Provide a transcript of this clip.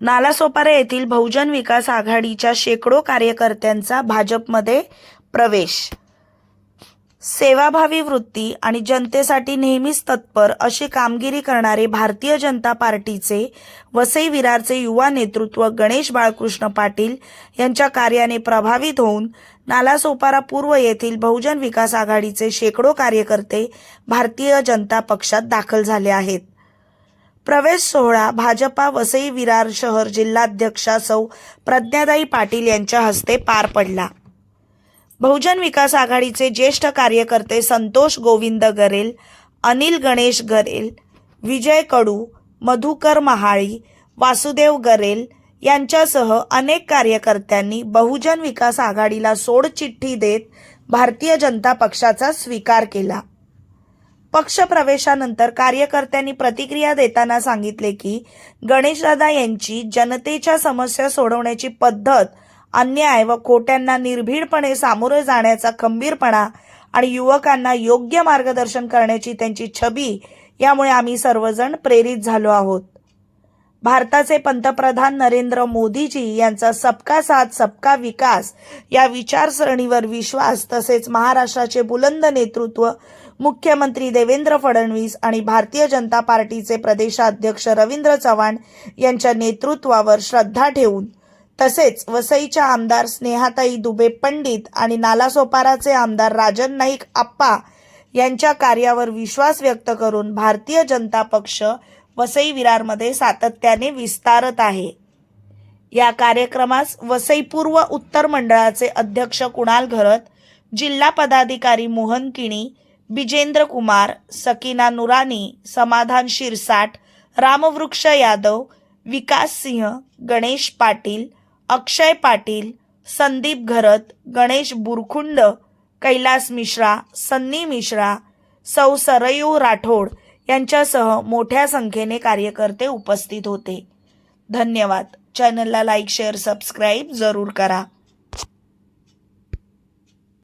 नालासोपारा येथील बहुजन विकास आघाडीच्या शेकडो कार्यकर्त्यांचा भाजपमध्ये प्रवेश. सेवाभावी वृत्ती आणि जनतेसाठी नेहमीच तत्पर अशी कामगिरी करणारे भारतीय जनता पार्टीचे वसई विरारचे युवा नेतृत्व गणेश बाळकृष्ण पाटील यांच्या कार्याने प्रभावित होऊन नालासोपारा पूर्व येथील बहुजन विकास आघाडीचे शेकडो कार्यकर्ते भारतीय जनता पक्षात दाखल झाले आहेत. प्रवेश सोहळा भाजपा वसई विरार शहर जिल्हाध्यक्षा सौ प्रज्ञादाई पाटील यांच्या हस्ते पार पडला. बहुजन विकास आघाडीचे ज्येष्ठ कार्यकर्ते संतोष गोविंद गरेल अनिल गणेश गरेल विजय कडू मधुकर महाळी वासुदेव गरेल यांच्यासह अनेक कार्यकर्त्यांनी बहुजन विकास आघाडीला सोडचिठ्ठी देत भारतीय जनता पक्षाचा स्वीकार केला. पक्षप्रवेशानंतर कार्यकर्त्यांनी प्रतिक्रिया देताना सांगितले की गणेशदादा यांची जनतेच्या समस्या सोडवण्याची पद्धत अन्याय व खोट्यांना निर्भीडपणे सामोरे जाण्याचा खंबीरपणा आणि युवकांना योग्य मार्गदर्शन करण्याची त्यांची छबी यामुळे आम्ही सर्वजण प्रेरित झालो आहोत. भारताचे पंतप्रधान नरेंद्र मोदीजी यांचा सबका साथ सबका विकास या विचारसरणीवर विश्वास तसेच महाराष्ट्राचे बुलंद नेतृत्व मुख्यमंत्री देवेंद्र फडणवीस आणि भारतीय जनता पार्टीचे प्रदेशाध्यक्ष रवींद्र चव्हाण यांच्या नेतृत्वावर श्रद्धा ठेवून तसेच वसईच्या आमदार स्नेहाताई दुबे पंडित आणि नालासोपाराचे आमदार राजन नाईक आप्पा यांच्या कार्यावर विश्वास व्यक्त करून भारतीय जनता पक्ष वसई विरारमध्ये सातत्याने विस्तारत आहे. या कार्यक्रमास वसई पूर्व उत्तर मंडळाचे अध्यक्ष कुणाल घरत जिल्हा पदाधिकारी मोहन किणी बिजेंद्र कुमार सकीना नुरानी समाधान शिरसाट रामवृक्ष यादव विकास सिंह गणेश पाटील अक्षय पाटील संदीप घरत गणेश बुरखुंड कैलास मिश्रा सन्नी मिश्रा सौ सरयू राठोड यांच्यासह मोठ्या संख्येने कार्यकर्ते उपस्थित होते. धन्यवाद. चॅनलला लाईक शेअर सबस्क्राईब जरूर करा.